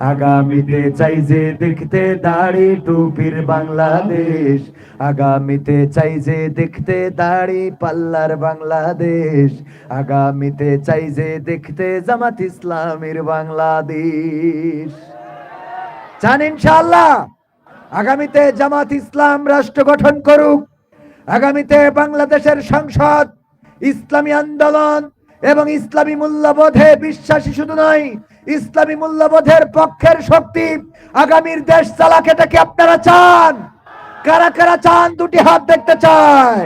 আগামীতে চাই যে দেখতে দাড়ি টুপির বাংলাদেশ। আগামীতে চাই যে দেখতে দাড়ি পাল্লার বাংলাদেশ। আগামীতে চাই যে দেখতে জামাত ইসলামের বাংলাদেশ। চান ইনশাআল্লাহ। আগামীতে জামাত ইসলাম রাষ্ট্র গঠন করুক। আগামীতে বাংলাদেশের সংসদ, ইসলামী আন্দোলন এবং ইসলামী মূল্যবোধে বিশ্বাসী শুধু নয় ইসলামী মূল্যবোধের পক্ষের শক্তি আগামীর দেশ চালাক এটা কি আপনারা চান। কারা কারা চান দুটি হাত দেখতে চায়?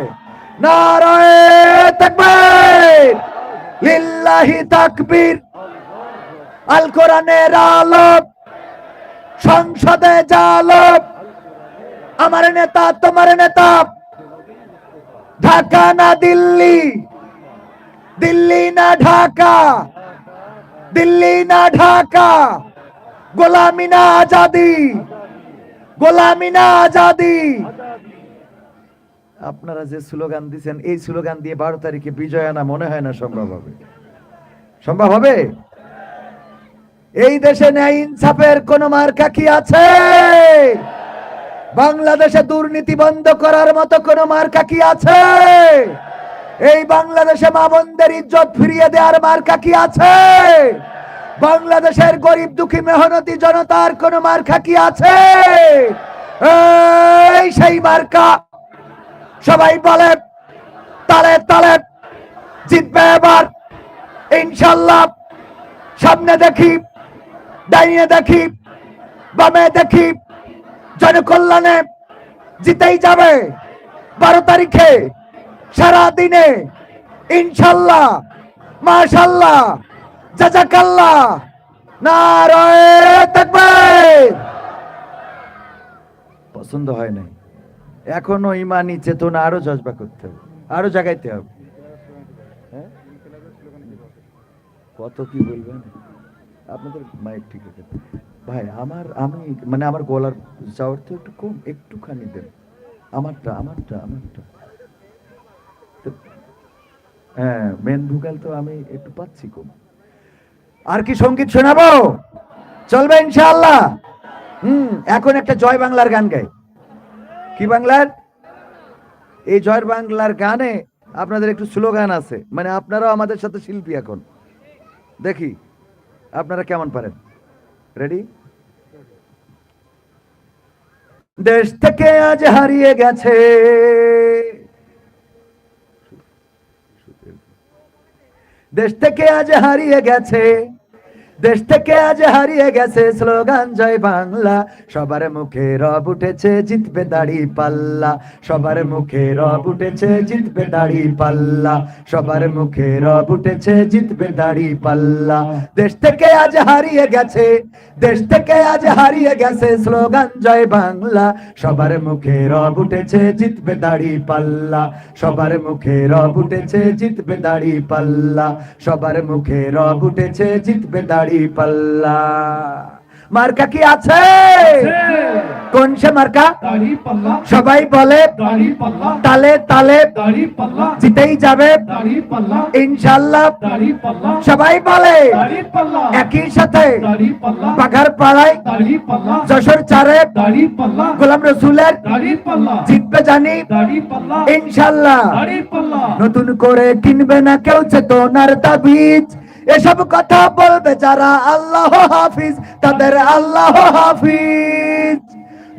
নারায়ে তাকবীর। লিল্লাহি আল কোরআনের আলোক। সংসদে জালক আমার নেতা, তোমার নেতা। ঢাকা না দিল্লি? দিল্লি না ঢাকা? দিল্লি না ঢাকা, গোলামি না আজাদি, গোলামি না আজাদি। আপনারা যে স্লোগান দিচ্ছেন এই স্লোগান দিয়ে বারো তারিখে বিজয় আনা মনে হয় না সম্ভব হবে? সম্ভব হবে? এই দেশে ন্যায় ইনসাফের কোন মার্কা কি আছে? বাংলাদেশে দুর্নীতি বন্ধ করার মতো কোন মার্কা কি আছে? এই বাংলাদেশে মা বোনদের ইজ্জত ফিরিয়ে দেওয়ার মার্কা কি আছে? বাংলাদেশের গরিব দুঃখী মেহনতি জনতার কোন মার্কা কি আছে? এই সেই মার্কা সবাই বলে তালে তালে জিতবে এবার। ইনশাল্লাহ সামনে দেখি, দাঁড়িয়ে দেখি, বামে দেখি, জনকল্যাণে জিতেই যাবে। বারো তারিখে সারা দিনে ইনশাল্লাহ, মাশাল্লাহ, জাজাকাল্লাহ, নারায়ে পছন্দ হয় নাই। এখনও ইমানি চেতনা আরও জজবা করতে হবে, আরও জাগাইতে হবে। হ্যাঁ? কত কি বলবেন? আপনাদের মাইক ঠিক আছে। ভাই, আমার, আমি মানে আমার গলার চাওয়ার তো একটু কম, একটুখানি দেন। আমারটা আমারটা আমারটা। হ্যাঁ মেন ভুকাল তো আমি একটু পাচ্ছি কম। আর কি সংগীত শোনাবো? চলবে ইনশাআল্লাহ। হুম, এখন একটা জয় বাংলার গান গাই। কি বাংলার? এই জয় বাংলার গানে আপনাদের একটু স্লোগান আছে। মানে আপনারাও আমাদের সাথে শিল্পী এখন। দেখি, আপনারা কেমন পারেন? রেডি দেশ থেকে আজ হারিয়ে গেছে। দেশ থেকে আজ হারিয়ে গেছে। দেশ থেকে আজ হারিয়ে গেছে স্লোগান, জয় বাংলা। সবার মুখে রব উঠেছে, জিতবে দাড়ি পাল্লা। সবার মুখে রব উঠেছে, জিতবে দাড়ি পাল্লা। সবার মুখে রব উঠেছে, জিতবে দাড়ি পাল্লা। দেশ থেকে আজ হারিয়ে গেছে, দেশ থেকে আজ হারিয়ে গেছে স্লোগান, জয় বাংলা। সবার মুখে রব উঠেছে, জিতবে দাড়ি পাল্লা। সবার মুখে রব উঠেছে, জিতবে দাড়ি পাল্লা। সবার মুখে রব উঠেছে, জিতবে দাড়ি পাল্লা মার্কা কি আছে কোন সে মার্কা সবাই বলে তালে তালে জিতেই যাবে ইনশাল্লাহ সবাই বলে একই সাথে বাঘার পাড়ায় যশোর চারে গোলাম রসুলের জিতবে জানি ইনশাল্লাহ নতুন করে কিনবে না কেউ চেতনার তাবিজ এসব কথা বলবে যারা আল্লাহ হাফিজ, তাদের আল্লাহ হাফিজ।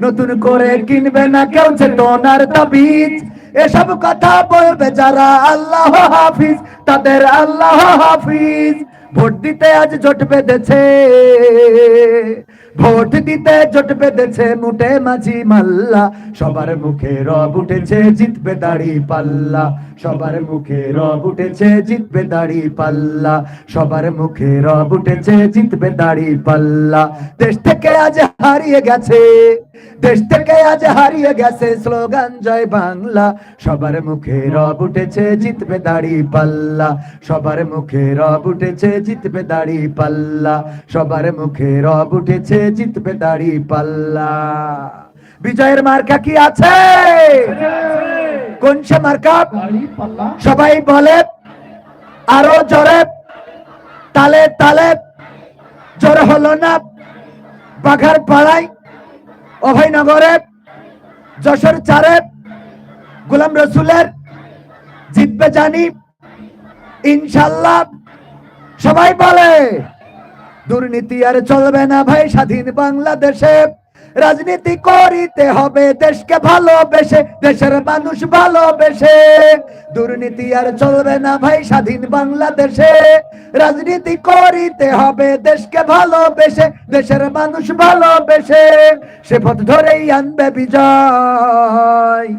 নতুন করে কিনবে না কেউ চেতনার তাবিজ। এসব কথা বলবে যারা আল্লাহ হাফিজ, তাদের আল্লাহ হাফিজ। ভোট দিতে আজ জোট বেঁধেছে। ভোট দিতে জোট বেঁধেছে মুটে মাঝি মাল্লা। সবার মুখে রব উঠেছে, জিতবে দাড়ি পাল্লা। সবার মুখে রব উঠেছে, জিতবে দাড়ি পাল্লা। সবার মুখে রব উঠেছে, জিতবে দাড়ি পাল্লা। দেশ থেকে আজ হারিয়ে গেছে, দেশ থেকে আজ হারিয়ে গেছে স্লোগান জয় বাংলা। সবার মুখে রব উঠেছে, জিতবে দাড়ি পাল্লা। সবার মুখে রব উঠেছে জিতবে দাড়ি পাল্লা সবার মুখে রব উঠেছে জিতবে দাড়ি পাল্লা। বিজয়ের মার্কা কি আছে? কোন সে মার্কা? সবাই বলে আরও জোরে তালে তালে জোর হলো না। বাঘার পাড়ায় অভয়নগরে যশোর চারে গোলাম রসুলের জিতবে জানি ইনশাল্লাহ। সবাই বলে, দুর্নীতি আর চলবে না ভাই স্বাধীন বাংলাদেশে। রাজনীতি করিতে হবে দেশকে ভালোবেসে, দেশের মানুষ ভালোবেসে। দুর্নীতি আর চলবে না ভাই স্বাধীন বাংলাদেশে। রাজনীতি করিতে হবে দেশকে ভালোবেসে, দেশের মানুষ ভালোবেসে। সে পথ ধরেই আনবে বিজয়।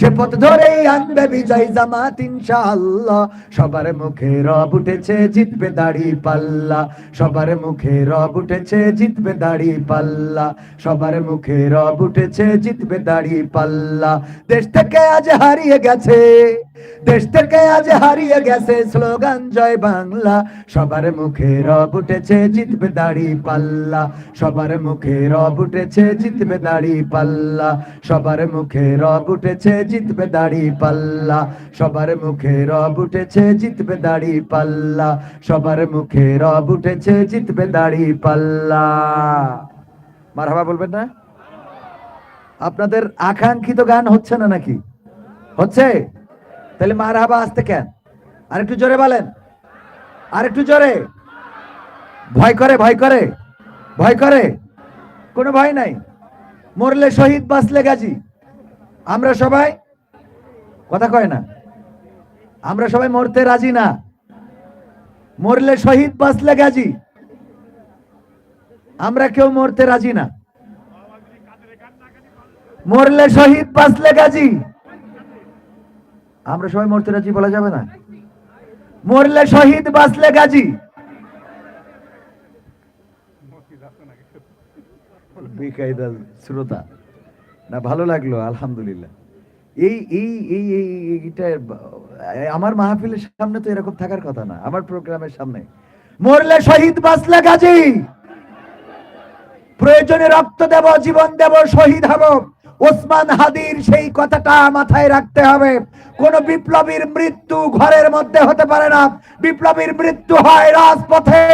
সে পথ ধরেই আনবে বিজয় জামাত, ইনশাআল্লাহ। সবার মুখে রব উঠেছে, জিতবে দাড়ি পাল্লা। সবার মুখে রব উঠেছে, জিতবে দাড়ি পাল্লা। সবার মুখে রব উঠেছে, জিতবে দাড়ি পাল্লা। দেশ থেকে আজ হারিয়ে গেছে, দেশ থেকে আজ হারিয়ে গেছে স্লোগান, জয় বাংলা। সবার মুখে রব উঠেছে, জিতবে দাড়ি পাল্লা। সবার মুখে রব উঠেছে, জিতবে দাড়ি পাল্লা। সবার মুখে রব উঠেছে জিতবে দাড়ি পাল্লা। সবার মুখে রব উঠেছে, জিতবে দাড়ি পাল্লা। সবার মুখে রব উঠেছে, জিতবে দাড়ি পাল্লা। মারহাবা বলবেন না? আপনাদের আকাঙ্ক্ষিত গান হচ্ছে না নাকি? হচ্ছে? তাহলে মারহাবা আসতে কেন? আর একটু জোরে বলেন। আর একটু জোরে। ভয় করে ভয় করে। ভয় করে। কোনো ভয় নাই। মরলে শহীদ, বাঁচলে গাজী। আমরা সবাই কথা কয় না? আমরা সবাই মরতে রাজি না। মরলে শহীদ বাঁচলে গাজী। আমরা কেউ মরতে রাজি না। মরলে শহীদ বাঁচলে গাজী। আমরা সবাই মরতে রাজি বলা যাবে না? মরলে শহীদ বাঁচলে গাজী। বেকায়দা শ্রোতা। না, ভালো লাগল, আলহামদুলিল্লাহ। এই এই এই এই, এইটা, আমার মাহফিলের সামনে তো এরকম থাকার কথা না, আমার প্রোগ্রামের সামনে। মরলে শহীদ, বাঁচলে গাজী। প্রয়োজনে রক্ত দেব, জীবন দেব, শহীদ হব। ওসমান হাদির সেই কথাটা মাথায় রাখতে হবে। কোন বিপ্লবীর মৃত্যু ঘরের মধ্যে হতে পারে না। বিপ্লবীর মৃত্যু হয় রাজপথে।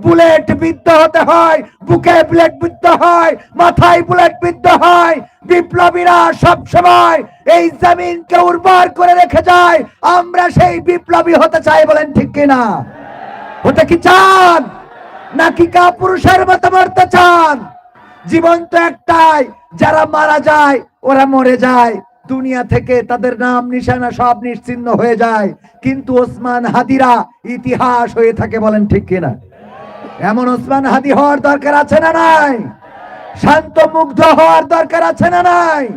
বুলেট বিদ্ধ হতে হয়, বুকে বুলেট বিদ্ধ হয়, মাথায় বুলেট বিদ্ধ হয়। বিপ্লবীরা সব সময় এই জমিনকে উর্বর করে রেখে যায়। আমরা সেই বিপ্লবী হতে চাই বলেন ঠিক কিনা? হতে কি চান? নাকি কা পুরুষের মতো মরতে চান? জীবন তো একটাই যারা মারা যায়, ওরা মরে যায়। দুনিয়া থেকে তাদের নাম, নিশানা সব নিশ্চিন্ন হয়ে যায়। কিন্তু ওসমান হাদিরা ইতিহাস হয়ে থাকে বলেন ঠিক কিনা? এমন ওসমান হাদি হওয়ার দরকার আছে না নাই? শান্ত মুগ্ধ হওয়ার দরকার আছে না নাই?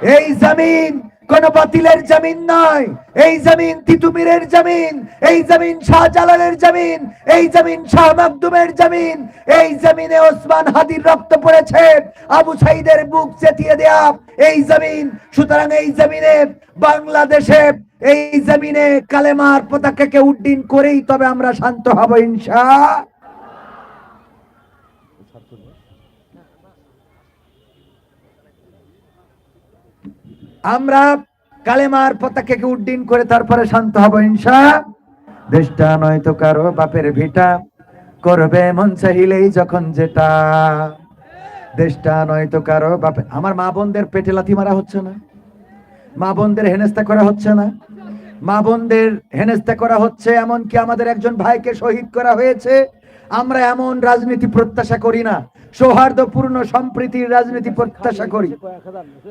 এই জমিন কোন বাতিলের জমিন নয়। এই জমিন তিতুমিরের জমিন, এই জমিন শাহজালালের জমিন, এই জমিন শাহ মাকদুমের জমিন, এই জমিনে ওসমান হাদির রক্ত পড়েছে, আবু সাইদের বুক চেতিয়ে দেয়া, এই জমিন, সুতরাং এই জমিনে বাংলাদেশে, এই জমিনে কালেমার পতাকাকে উড্ডীন করেই তবে আমরা শান্ত হব, ইনশা। আমরা কালেমার পতাকাকে উড্ডীন করে তারপরে শান্ত হব ইনশা। দেশটা নয়তো কারও বাপের ভিটা। করবে মন চাহিলেই যখন যেটা। দেশটা নয়তো কারও বাপে আমার মা বোনদের পেটে লাথি মারা হচ্ছে না। মা বোনদের হেনস্তা করা হচ্ছে না। মা বোনদের হেনস্তা করা হচ্ছে এমনকি আমাদের একজন ভাইকে শহীদ করা হয়েছে। আমরা এমন রাজনীতি প্রত্যাশা করি না। সৌহার্দ্যপূর্ণ সম্প্রীতির রাজনীতি প্রত্যাশা করি।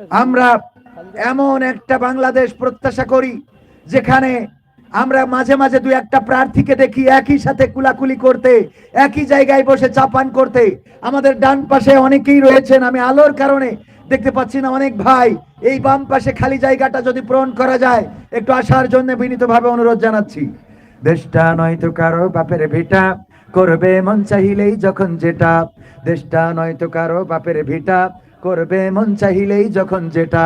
আমরা এমন একটা বাংলাদেশ প্রত্যাশা করি, যেখানে আমরা মাঝে মাঝে দু একটা প্রার্থীকে দেখি একই সাথে কুলাকুলি করতে, একই জায়গায় বসে চাপান করতে। আমাদের ডান পাশে অনেকেই রয়েছেন, আমি আলোর কারণে দেখতে পাচ্ছি না অনেক ভাই। এই বাম পাশে খালি জায়গাটা যদি পূরণ করা যায়, একটু আসার জন্য বিনীতভাবে অনুরোধ জানাচ্ছি। দেশটা নয়তো কারও বাপের ভিটা, করবে মন চাহিলেই যখন যেটা। দেশটা নয়তো কারও বাপের ভিটা, করবে মন চাহিলেই যখন যেটা।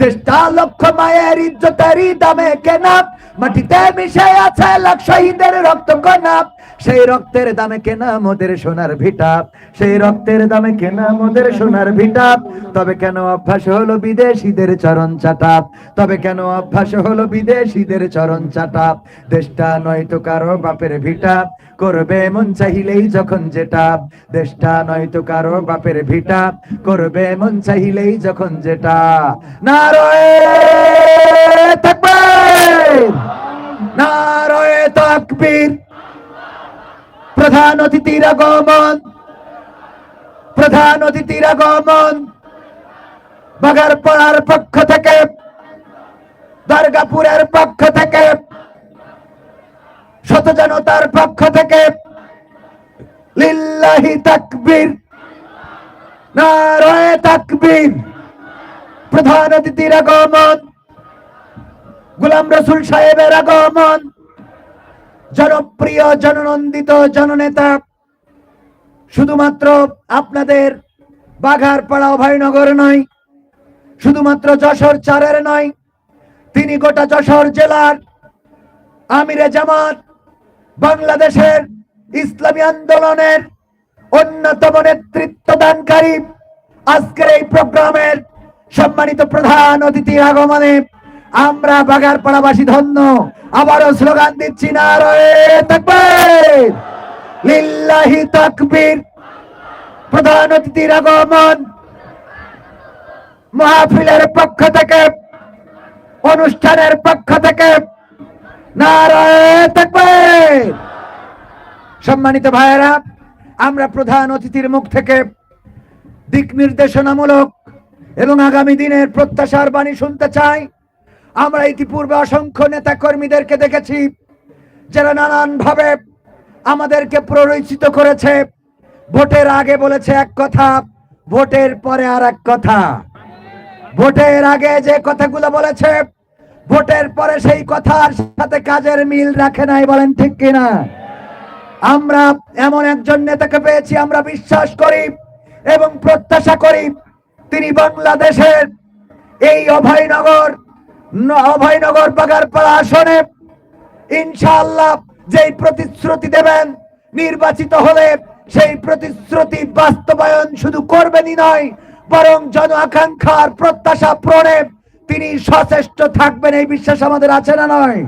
দেশটা লক্ষ মায়ের ইজ্জতেরই দামে কেনা মাটিতে মিশে আছে লাখ শহীদের রক্ত সেই রক্তের দামে কেনা মোদের সোনার ভিটা, সেই রক্তের দামে কেনা মোদের সোনার ভিটা। তবে কেন অভ্যাস হলো বিদেশিদের চরণ চাটা তবে কেন অভ্যাস হলো বিদেশিদের চরণ চাটা দেশটা নয়তো কারও বাপের ভিটা, করবে মন চাহিলেই যখন যেটা। দেশটা নয়তো কারও বাপের ভিটা, করবে মন চাহিলেই যখন যেটা। নারয়ে তাকবীর নারয়ে প্রধান অতিথির আগমন প্রধান অতিথির আগমন বাগারপাড়ার পক্ষ থেকে দুর্গাপুরের পক্ষ থেকে শত জনতার পক্ষ থেকে লিল্লাহি তাকবীর নারায়ে তাকবীর। প্রধান অতিথির আগমন। গুলাম রসুল সাহেবের আগমন। জনপ্রিয়, জননন্দিত জননেতা, শুধুমাত্র আপনাদের বাঘারপাড়া অভয়নগর নয়, শুধুমাত্র যশোর চারের নয়, তিনি গোটা যশোর জেলার আমিরে জামাত বাংলাদেশের ইসলামী আন্দোলনের অন্যতম নেতৃত্ব দানকারী আজকের এই প্রোগ্রামের সম্মানিত প্রধান অতিথির আগমনে আমরা বাগারপাড়াবাসী ধন্য, আবারও স্লোগান দিচ্ছি তাকবীর। প্রধান অতিথির আগমন। মাহফিলের পক্ষ থেকে, অনুষ্ঠানের পক্ষ থেকে তাকবীর। সম্মানিত ভাইয়েরা, আমরা প্রধান অতিথির মুখ থেকে দিক নির্দেশনামূলক এবং আগামী দিনের প্রত্যাশার বাণী শুনতে চাই। আমরা ইতিপূর্বে অসংখ্য নেতা কর্মীদেরকে দেখেছি, যারা নানান ভাবে আমাদেরকে প্ররোচিত করেছে। ভোটের আগে বলেছে এক কথা, ভোটের পরে আর এক কথা। ভোটের আগে যে কথাগুলো বলেছে, ভোটের পরে সেই কথার সাথে কাজের মিল রাখে নাই বলেন ঠিক কিনা? আমরা এমন একজন নেতাকে পেয়েছি, আমরা বিশ্বাস করি এবং প্রত্যাশা করি তিনি বাংলাদেশের এই অভয়নগর অভয়নগর বাগারপাড়া আসনে ইনশাআল্লাহ যেই প্রতিশ্রুতি দেবেন, নির্বাচিত হলে সেই প্রতিশ্রুতি বাস্তবায়ন শুধু করবেনই নয়, বরং জন আকাঙ্ক্ষার প্রত্যাশা পূরণে তিনি সচেষ্ট থাকবেন, এই বিশ্বাস আমাদের আছে না নয়?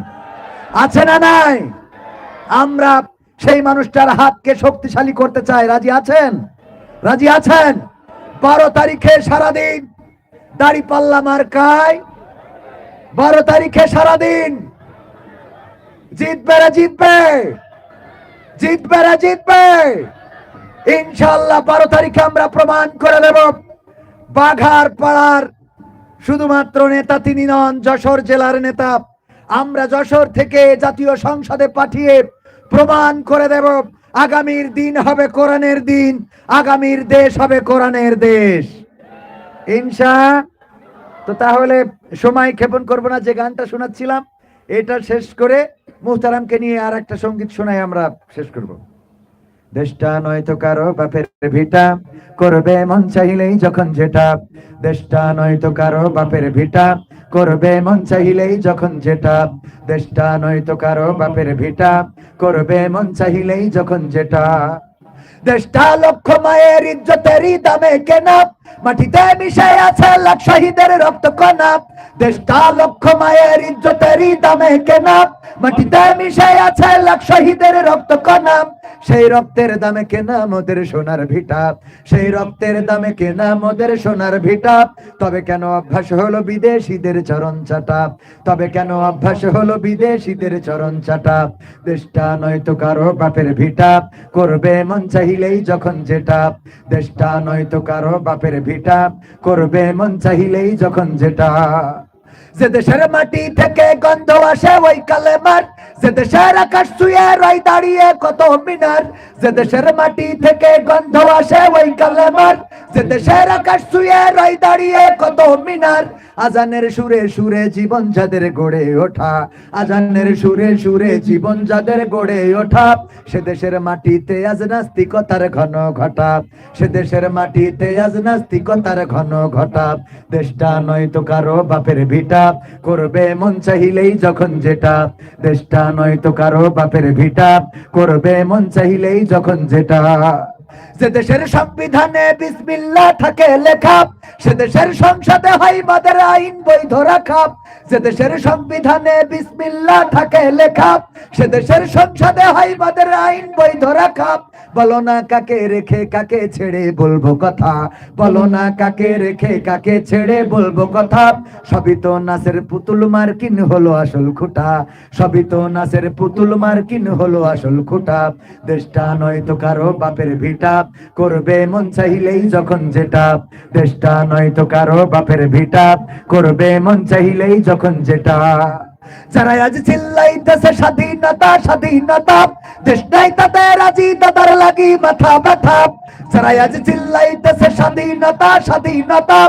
আছে না নাই? আমরা সেই মানুষটার হাতকে শক্তিশালী করতে চাই। রাজি আছেন? রাজি আছেন? বারো তারিখে সারাদিন। দাড়ি পাল্লা মার্কায়। বারো তারিখে সারাদিন। জিতবে রে জিতবে। জিতবে রে জিতবে। ইনশাল্লাহ বারো তারিখে আমরা প্রমাণ করে দেব বাঘার পাড়ার শুধুমাত্র নেতা তিনি নন, যশোর জেলার নেতা। আমরা যশোর থেকে জাতীয় সংসদে পাঠিয়ে প্রমাণ করে দেব। আগামীর দিন হবে কোরআনের দিন, আগামীর দেশ হবে কোরআনের দেশ। ইনশা, তো তাহলে সময় ক্ষেপণ করব না, যে গানটা শোনাচ্ছিলাম, এটা শেষ করে মুহতারামকে নিয়ে আর একটা সংগীত শোনাই আমরা শেষ করব। দেশটা নয়তো কারও বাপের ভিটা। করবে মন চাইলেই যখন যেটা। দেশটা নয়তো কারও বাপের ভিটা। করবে মন চাইলেই যখন যেটা। দেশটা নয়তো কারও বাপের ভিটা। করবে মন চাইলেই যখন যেটা। দেশটা লক্ষ মায়ের ইজ্জতেরই দামে কেনা। মাটিতে মিশে আছে লাখ শহীদের রক্ত কণা দেশটা লক্ষ মায়ের ইজ্জতেরই দামে কেনা। মাটিতে মিশে আছে লাখ শহীদের রক্ত কণা সেই রক্তের দামে কেনা মোদের সোনার ভিটা। সেই রক্তের দামে কেনা মোদের সোনার ভিটা। তবে কেন অভ্যাস হলো বিদেশিদের চরণ চাটা? তবে কেন অভ্যাস হলো বিদেশিদের চরণ চাটা? দেশটা নয়তো কারও বাপের ভিটা। করবে মন চাহিলেই যখন যেটা, দেশটা নয়তো কারও বাপের ভিটা, করবে মন চাহিলেই যখন যেটা। যে দেশের মাটি থেকে গন্ধ আসে ওই কালে কালেমার, যে দেশের আকাশ ছুঁয়ে রয় দাঁড়িয়ে কত মিনার, যে দেশের মাটি থেকে গন্ধ আসে ওই কালেমার, যে দেশের আকাশ ছুঁয়ে রয় দাঁড়িয়ে কত মিনার আজানের সুরে সুরে জীবন যাদের গড়ে ওঠা, আজানের সুরে সুরে জীবন যাদের গড়ে ওঠা, সে দেশের মাটিতে আজ নাস্তিকতার ঘন ঘটা, সে দেশের মাটিতে আজ নাস্তিকতার ঘন ঘটা, দেশটা নয়তো কারও বাপের ভিটা, করবে মন চাহিলেই যখন যেটা, দেশটা নয়তো কারও বাপের ভিটা, করবে মন চাহিলেই যখন যেটা। যে দেশের সংবিধানে বিসমিল্লাহ থাকে লেখা, সে দেশের সংসদে হয় মাদের আইন বৈধ রাখা। যে দেশের সংবিধানে বিসমিল্লাহ থাকে লেখা, সে দেশের সংসদে হয় মাদের আইন বৈধ রাখা। বলো না কাকে রেখে কাকে ছেড়ে বলব কথা, বলো না কাকে রেখে কাকে ছেড়ে বলব কথা। সবই তো নাসের পুতুল মার্কিন হলো আসল খুঁটা, সবই তো নাসের পুতুল মার্কিন হলো আসল খুঁটা। দেশটা নয়তো কারও বাপের ভিটা করবে মন চাইলেই যখন যেটা, দেশটা নয়তো কারও বাপের ভিটা। করবে মন চাইলেই যখন যেটা। যারা আজ চিল্লাইতেছে, স্বাধীনতা স্বাধীনতা। দেশ নাই তাদের রাজি তাদের লাগি মাথা ব্যথা। যারা আজ চিল্লাইতেছে, স্বাধীনতা স্বাধীনতা।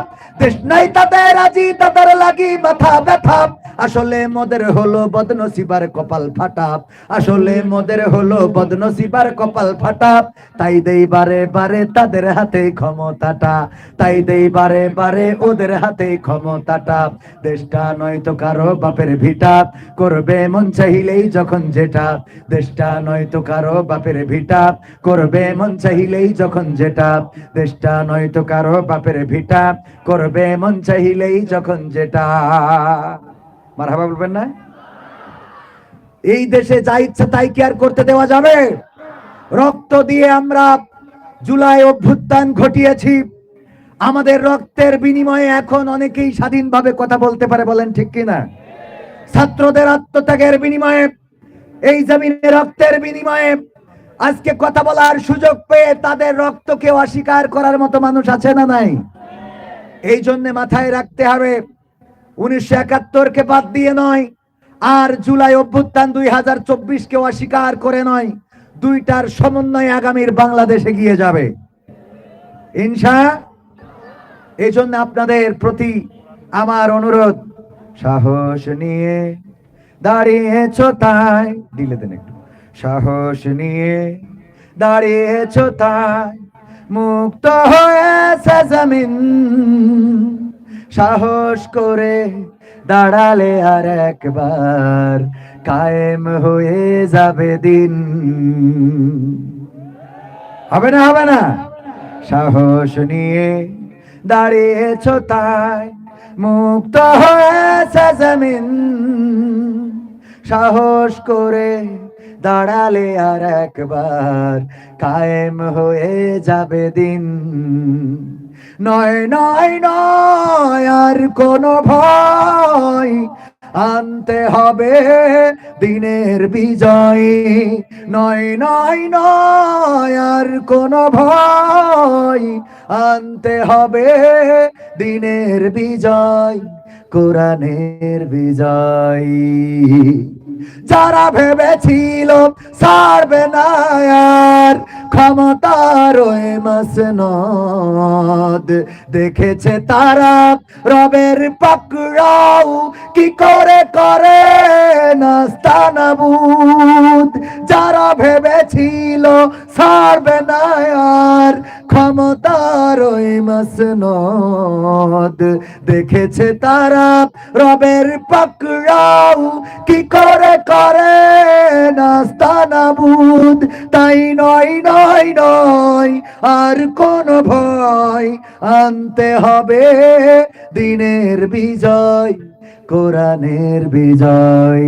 দেশ নাই তাদের রাজি তাদের লাগি মাথা ব্যথা। আসলে মোদের হলো বদনসিবার কপাল ফাটাপ। আসলে মোদের হলো বদনসিবার কপাল ফাটাপ। তাই দেই বারে বারে তাদের হাতে ক্ষমতাটা। তাই দেই বারে বারে ওদের হাতে ক্ষমতাটা। দেশটা নয়তো কারও বাপের ভিটা। করবে মন চাহিলেই যখন যেটা। দেশটা নয়তো কারও বাপের ভিটা। করবে মন চাহিলেই যখন যেটা। দেশটা নয়তো কারও বাপের ভিটা। করবে মন চাহিলেই যখন যেটা। মারহাবা বলবেন না? এই দেশে যা ইচ্ছা তাই কি আর করতে দেওয়া যাবে? রক্ত দিয়ে আমরা জুলাই অভ্যুত্থান ঘটিয়েছি। আমাদের রক্তের বিনিময়ে এখন অনেকেই স্বাধীনভাবে কথা বলতে পারে, বলেন ঠিক কিনা? ছাত্রদের আত্মত্যাগের বিনিময়ে, এই জমিনে রক্তের বিনিময়ে আজকে কথা বলার সুযোগ পেয়ে তাদের রক্তকে অস্বীকার করার মতো মানুষ আছে না নাই? এই জন্য মাথায় রাখতে হবে উনিশশো একাত্তরকে বাদ দিয়ে নয়, আর জুলাই অভ্যুত্থান দুই হাজার চব্বিশকে অস্বীকার করে নয়, দুইটার সমন্বয়ে আগামীর বাংলাদেশে গিয়ে যাবে। ইনশা এই জন্য আপনাদের প্রতি আমার অনুরোধ, সাহস নিয়ে দাঁড়িয়েছ তাই দিলে দেন একটু, সাহস নিয়ে দাঁড়িয়েছ তাই, মুক্ত হয়েছে জমিন। সাহস করে দাঁড়ালে আর একবার কায়েম হয়ে যাবে দিন। হবে না হবে না? সাহস নিয়ে দাঁড়িয়েছ তাই মুক্ত হয়েছে জমিন। সাহস করে দাঁড়ালে আর একবার কায়েম হয়ে যাবে দিন। নয় নয় নয়, আর কোনো ভয়। আনতে হবে দিনের বিজয়। নয় নয় নয়, আর কোনো ভয়। আনতে হবে দিনের বিজয়, কোরআনের বিজয়। যারা ভেবেছিল ছাড়বে না আর ক্ষমতার ওই মাসনদ। দেখেছে তারা রবের পাকড়াও কি করে করে নাস্তানাবুদ যারা ভেবেছিল ছাড়বে না আর ক্ষমতার ওই মাসনদ। দেখেছে তারা রবের পাকড়াও কি করে করে? নাস্তানাবুদ তাই নয় নয় নয়, আর কোন ভয় আনতে হবে। দিনের বিজয়, কোরআনের বিজয়।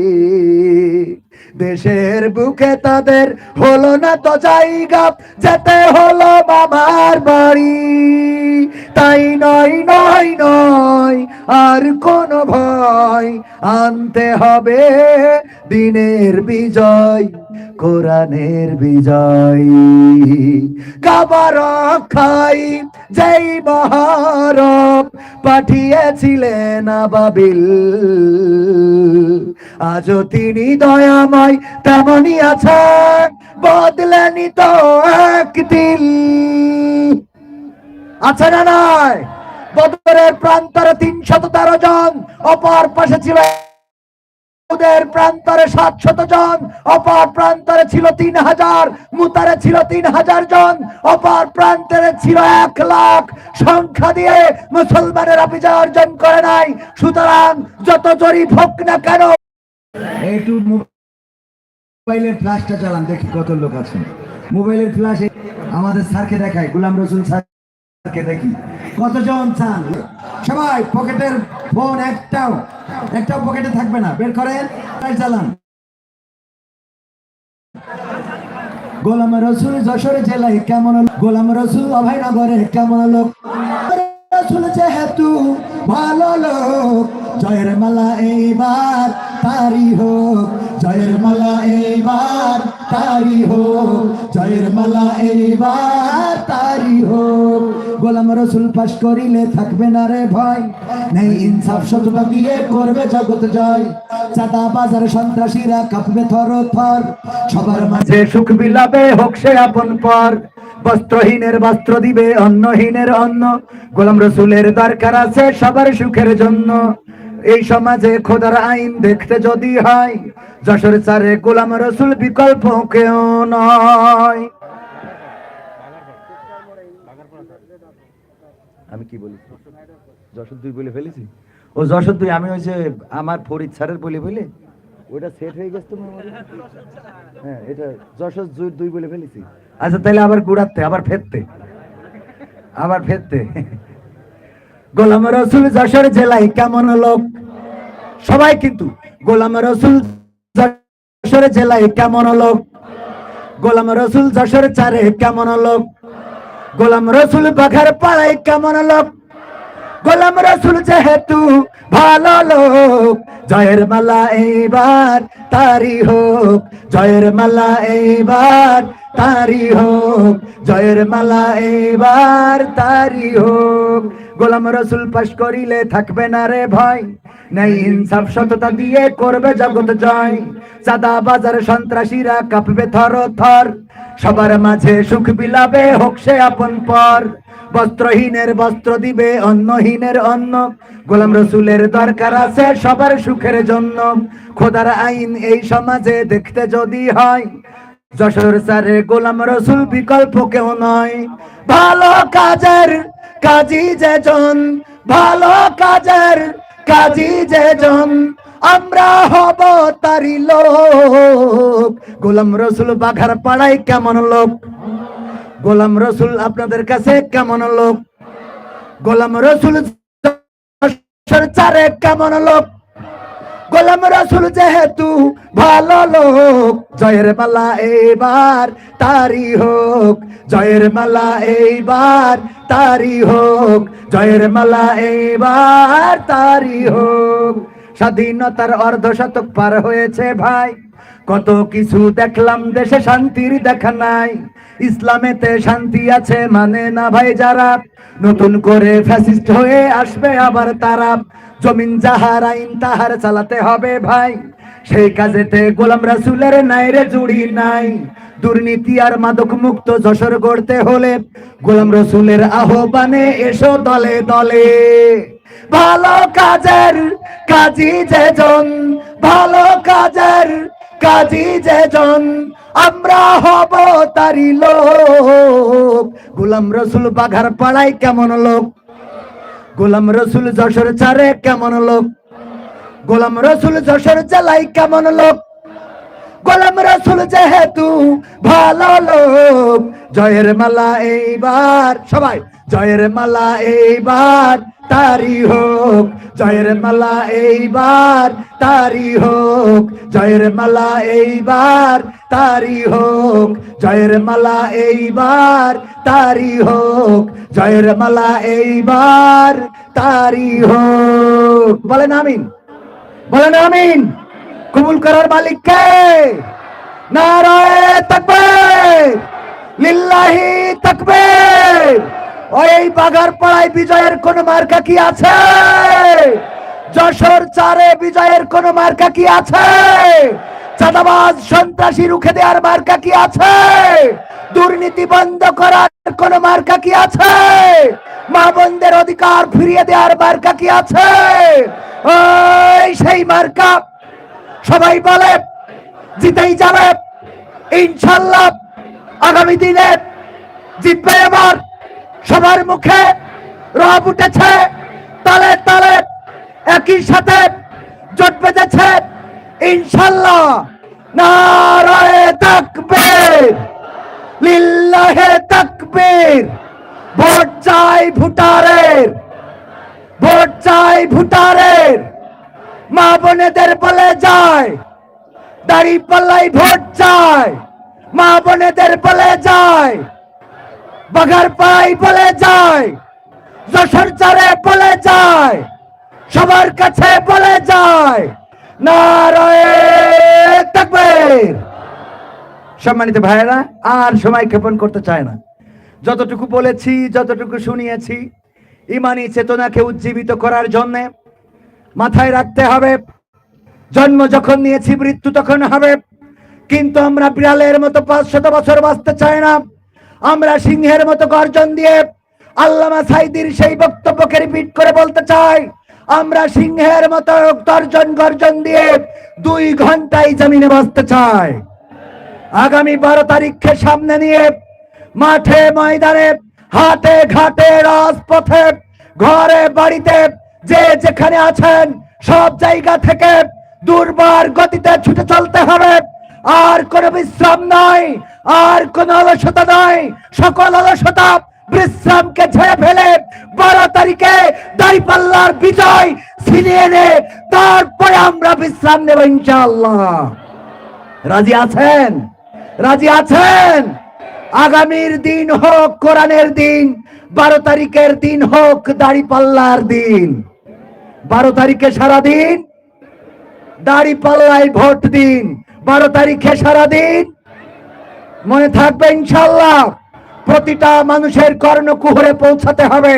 দেশের বুকে তাদের হলো না তো জায়গা যেতে হলো মামার বাড়ি। তাই নয় নয় নয়, আর কোন ভয় আনতে হবে। দিনের বিজয়, কোরআনের বিজয়। কাবার খাই যেই মহারব পাঠিয়েছিলেন আবাবিল। আজও তিনি দয়াময় তেমনই আছে বদলেনি তো এক একদিন। আছে না নয় বদরের প্রান্তরে তিনশত তেরো জন, অপর পাশে ছিল প্রান্তরে সাতশত জন, অপর প্রান্তরে ছিল তিন হাজার, মুতারে ছিল তিন হাজার জন, অপর প্রান্তরে ছিল এক লাখ। সংখ্যা দিয়ে মুসলমানেরা বিজয় অর্জন করে নাই। সুতরাং যত জরিপ হোক না কেন, একটু মোবাইলের ফ্ল্যাশটা চালান, দেখি কত লোক আছে। মোবাইলের ফ্ল্যাশে আমাদের স্যারকে দেখাই, গোলাম রসুল স্যারকে দেখি। কতজন চান? সবাই পকেটের ফোন একটাও একটাও পকেটে থাকবে না। বের করেন চালান। গোলাম রসুল যশোর জেলায় কেমন গোলাম রসুল অভয়নগরে কেমন লোক? রসুল যেহেতু ভালো লোক, জয়ের মালা এইবার তারি হোক। জয়ের মালা এইবার তারি হোক। জয়ের মালা এইবার তারি হোক। গোলাম রসুল পাশ করিলে থাকবে না রে ভয় নেই ইনসাফ সততা দিয়ে করবে জগৎ জয়। চাঁদা বাজার সন্ত্রাসীরা কাঁপবে থর থর সবার মাঝে সুখ বিলাবে হোক সে আপন পর। বস্ত্রহীনের বস্ত্র দিবে অন্নহীনের অন্ন। গোলাম রসুলের দরকার আছে সবার সুখের জন্য। এই সমাজে খোদার আইন দেখতে যদি হয়, যশোর চারে গোলাম রসুল বিকল্প কেউ নয়। আমি কি বলি যশোর দুই বলে ফেলেছি? ও যশোর দুই আমি ওই যে আমার ফরিদ স্যারের বলে বলে ওটা সেট হয়ে গেছে তো memory? হ্যাঁ। এটা যশোর দুই- দুই বলে ফেলেছি। আচ্ছা তাহলে আবার গুড়াতে আবার ফেরতে। আবার ফেরতে। গোলাম রসুল যশোর জেলায় কেমন লোক? সবাই কিন্তু গোলাম রসুল যশোর জেলায় কেমন লোক? গোলাম রসুল যশোর চারে কেমন লোক? গোলাম রসুল বাঘার পাড়ায় কেমন লোক? গোলাম রসুল যেহেতু ভালো লোক, জয়ের মালা এইবার তারি হোক, জয়ের মালা এইবার তারি হোক, জয়ের মালা এবার তারি হোক। গোলাম রসুল পাশ করিলে থাকবে না রে ভয় নেই ইনসাফ সততা দিয়ে করবে জগৎ জয়। সাদা বাজার সন্ত্রাসীরা কাঁপবে থর থর, সবার মাঝে সুখ বিলাবে হোক সে আপন পর। বস্ত্রহীনের বস্ত্র দিবে অন্নহীনের অন্ন, গোলাম রসুলের দরকার আছে সবার সুখের জন্য। খোদার আইন এই সমাজে দেখতে যদি হয় যশোর স্যারে গোলাম রসুল বিকল্প কেউ নয়। ভালো কাজের কাজী যেজন, ভালো কাজের কাজী যেজন। আমরা হব তারি লোক। গোলাম রসুল বাঘার পাড়ায় কেমন লোক? গোলাম রসুল আপনাদের কাছে কেমন লোক? গোলাম রসুল চারে কেমন লোক? গোলাম রসুল যেহেতু ভালো লোক, জয়ের মালা এইবার তারি হোক, জয়ের মালা এইবার তারি হোক, জয়ের মালা এইবার তারি হোক। স্বাধীনতার অর্ধ শতক পার হয়েছে ভাই, কত কিছু দেখলাম দেশে শান্তির দেখা নাই। ইসলামেতে শান্তি আছে মানে না ভাই যারা? নতুন করে ফ্যাসিস্ট হয়ে আসবে আবার তারা। জমিন যাহার আইন তাহার চালাতে হবে ভাই। সেই কাজেতে গোলাম রাসুলের নাইরে জুড়ি নাই। দুর্নীতি আর মাদক মুক্ত যশোর গড়তে হলে গোলাম রসুলের আহ্বানে এসো দলে দলে। ভালো কাজের কাজী যেজন ভালো কাজের কাজী যেজন, আমরা হব তারি লোক। গোলাম রসুল বাঘার পাড়ায় কেমন লোক? গোলাম রসুল যশোর চারে কেমন লোক? গোলাম রসুল যশোর জেলায় কেমন লোক? গোলাম রসুল যেহেতু ভালো লোক, জয়ের মালা এইবার, সবাই জয়ের মালা এইবার তারি হোক, জয়ের মালা এইবার তারি হোক, জয়ের মালা এইবার তারি হোক, জয়ের মালা এইবার তারি হোক, জয়ের মালা এইবার তারি হোক। বলেন আমিন। বলেন আমিন। কবুল করার মালিক কে? নারায় তাকবীর। লিল্লাহি তাকবীর। ওই বাগার পাড়ায় বিজয়ের কোন মার্কা কি আছে? যশোর চারে বিজয়ের কোন মার্কা কি আছে? চাঁদাবাজ সন্ত্রাসী রুখে দেওয়ার মার্কা কি আছে? দুর্নীতি বন্ধ করার কোন মার্কা কি আছে? মা বোনদের অধিকার ফিরিয়ে দেওয়ার মার্কা কি আছে? ওই সেই মার্কা সবাই বলে, জিতেই যাবে। ইনশাল্লাহ আগামী দিনে জিতবে এবার। সবার মুখে রব উঠেছে, তালে তালে একই সাথে জোট বেঁধেছে। ইনশাল্লাহ নারায় তাকবীর, লিল্লাহে তাকবীর, ভোট চাই ভুটারের, ভোট চাই ভুটারের। মা বোনেদের বলে যায়, দাড়ি পাল্লাই ভোট চায় মা বোনেদের বলে যায়। বাগার পাই বলে যায়, যশোর চারে বলে যায়, সবার কাছে বলে যায় সম্মানিত ভাইয়েরা, আর সময় ক্ষেপণ করতে চায় না। যতটুকু বলেছি, যতটুকু শুনিয়েছি, ইমানি চেতনাকে উজ্জীবিত করার জন্য মাথায় রাখতে হবে। জন্ম যখন নিয়েছি, মৃত্যু তখন হবে। কিন্তু আমরা বিড়ালের মতো পাঁচশত বছর বাঁচতে চাই না। আমরা সিংহের মতো গর্জন দিয়ে আল্লামা সাইদির সেই বক্তব্যকে রিপিট করে বলতে চাই। আমরা সিংহের মতো তর্জন গর্জন দিয়ে দুই ঘন্টায় জমিনে বাঁচতে চাই। আগামী বারো তারিখকে সামনে নিয়ে মাঠে ময়দানে, হাটে ঘাটে, রাজপথে, ঘরে বাড়িতে যে যেখানে আছেন, সব জায়গা থেকে দুর্বার গতিতে ছুটে চলতে হবে। আর কোনো বিশ্রাম নাই। আর কোন অলসতা নাই। সকল অলসতা বিশ্রামকে ছেড়ে ফেলে বারো তারিখে দাঁড়িপাল্লার বিজয় ছিনিয়ে এনে তারপরে আমরা বিশ্রাম নেব ইনশাআল্লাহ। রাজি আছেন? রাজি আছেন? আগামীর দিন হোক কোরআনের দিন, বারো তারিখের দিন হোক দাড়ি পাল্লার দিন। বারো তারিখে সারা দিন দাড়ি পাল্লায় ভোট দিন। বারো তারিখে সারা দিন মনে থাকবে ইনশাল্লাহ প্রতিটা মানুষের কর্ণকুহরে পৌঁছাতে হবে।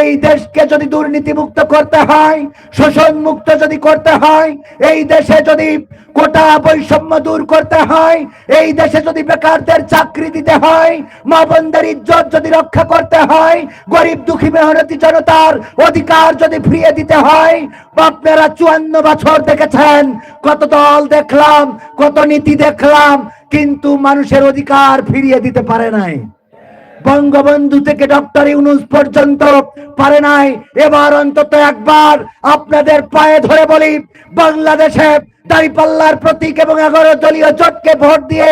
এই দেশকে যদি দুর্নীতি মুক্ত করতে হয় শোষণ মুক্ত যদি করতে হয়, এই দেশে যদি কোটা বৈষম্য দূর করতে হয়, এই দেশে যদি বেকারদের চাকরি দিতে হয় মা বোনদের ইজ্জত যদি রক্ষা করতে হয়, গরিব দুঃখী মেহনতি জনতার অধিকার যদি ফিরিয়ে দিতে হয় আপনারা চুয়ান্ন বছর দেখেছেন, কত দল দেখলাম, কত নীতি দেখলাম, কিন্তু মানুষের অধিকার ফিরিয়ে দিতে পারে নাই। বঙ্গবন্ধু থেকে ডক্টর ইউনুস পর্যন্ত পারে নাই। এবার অন্তত একবার আপনাদের পায়ে ধরে বলি, বাংলাদেশে দাঁড়িপাল্লার প্রতীক এবং এগারো দলীয় জোটকে ভোট দিয়ে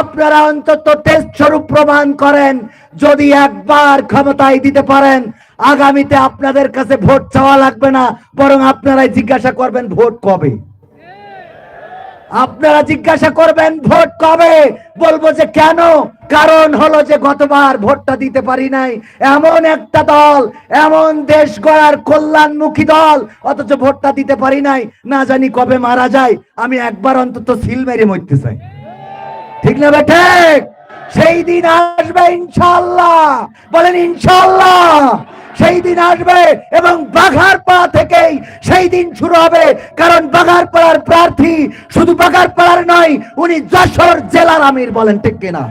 আপনারা অন্তত টেস্ট স্বরূপ প্রমাণ করেন। যদি একবার ক্ষমতায় দিতে পারেন, আগামীতে আপনাদের কাছে ভোট চাওয়া লাগবে না, বরং আপনারাই জিজ্ঞাসা করবেন ভোট কবে। আপনারা জিজ্ঞাসা করবেন, ভোট কবে? বলব যে, কেন? কারণ হলো যে, গতবার ভোটটা দিতে পারি নাই। এমন একটা দল, এমন দেশ গড়ার কল্যাণমুখী দল, অথচ ভোটটা দিতে পারি নাই। না জানি কবে মারা যায়। আমি একবার অন্তত সিল মেরে মরতে চাই। ঠিক না ঠিক। সেই দিন আসবে ইনশাল্লাহ। বলেন ইনশাল্লাহ। সেই দিন আসবে এবং বাঘার পাড়া থেকেই সেই দিন শুরু হবে। কারণ বাঘার পাড়ার প্রার্থী শুধু বাঘার পাড়ার নয়, উনি যশোর জেলার আমির বলেন, ঠিক কিনা?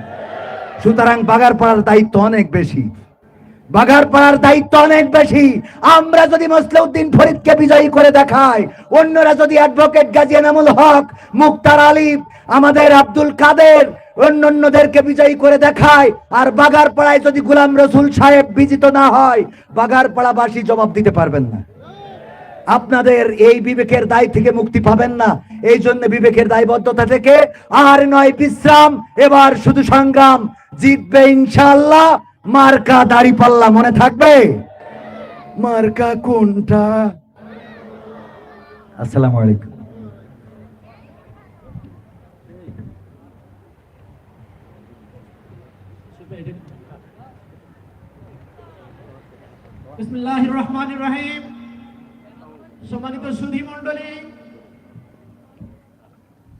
সুতরাং বাঘারপাড়ার দায়িত্ব অনেক বেশি। বাঘার পাড়ার দায়িত্ব অনেক বেশি। আমরা যদি মসলিউদ্দিন ফরিদকে বিজয়ী করে দেখাই, অন্যরা যদি অ্যাডভোকেট গাজী এনামুল হক, মুক্তার আলিফ, আমাদের আব্দুল কাদের অন্যান্যদেরকে বিজয়ী করে দেখায়। আর বাগার পাড়ায় যদি গুলাম রসুল সাহেব বিজিত না হয় বাগার পাড়াবাসী জবাব দিতে পারবেন না। আপনাদের এই বিবেকের দায় থেকে মুক্তি পাবেন না। এই জন্য বিবেকের দায়বদ্ধতা থেকে আর নয় বিশ্রাম, এবার শুধু সংগ্রাম। জিতবে ইনশাল্লাহ মার্কা দাড়ি পাল্লা মনে থাকবে? মার্কা কোনটা? আসসালামু আলাইকুম। বিসমিল্লাহির রহমানির রহিম। সম্মানিত সুধী মন্ডলী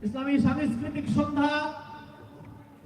ইসলামী সাংস্কৃতিক সন্ধ্যা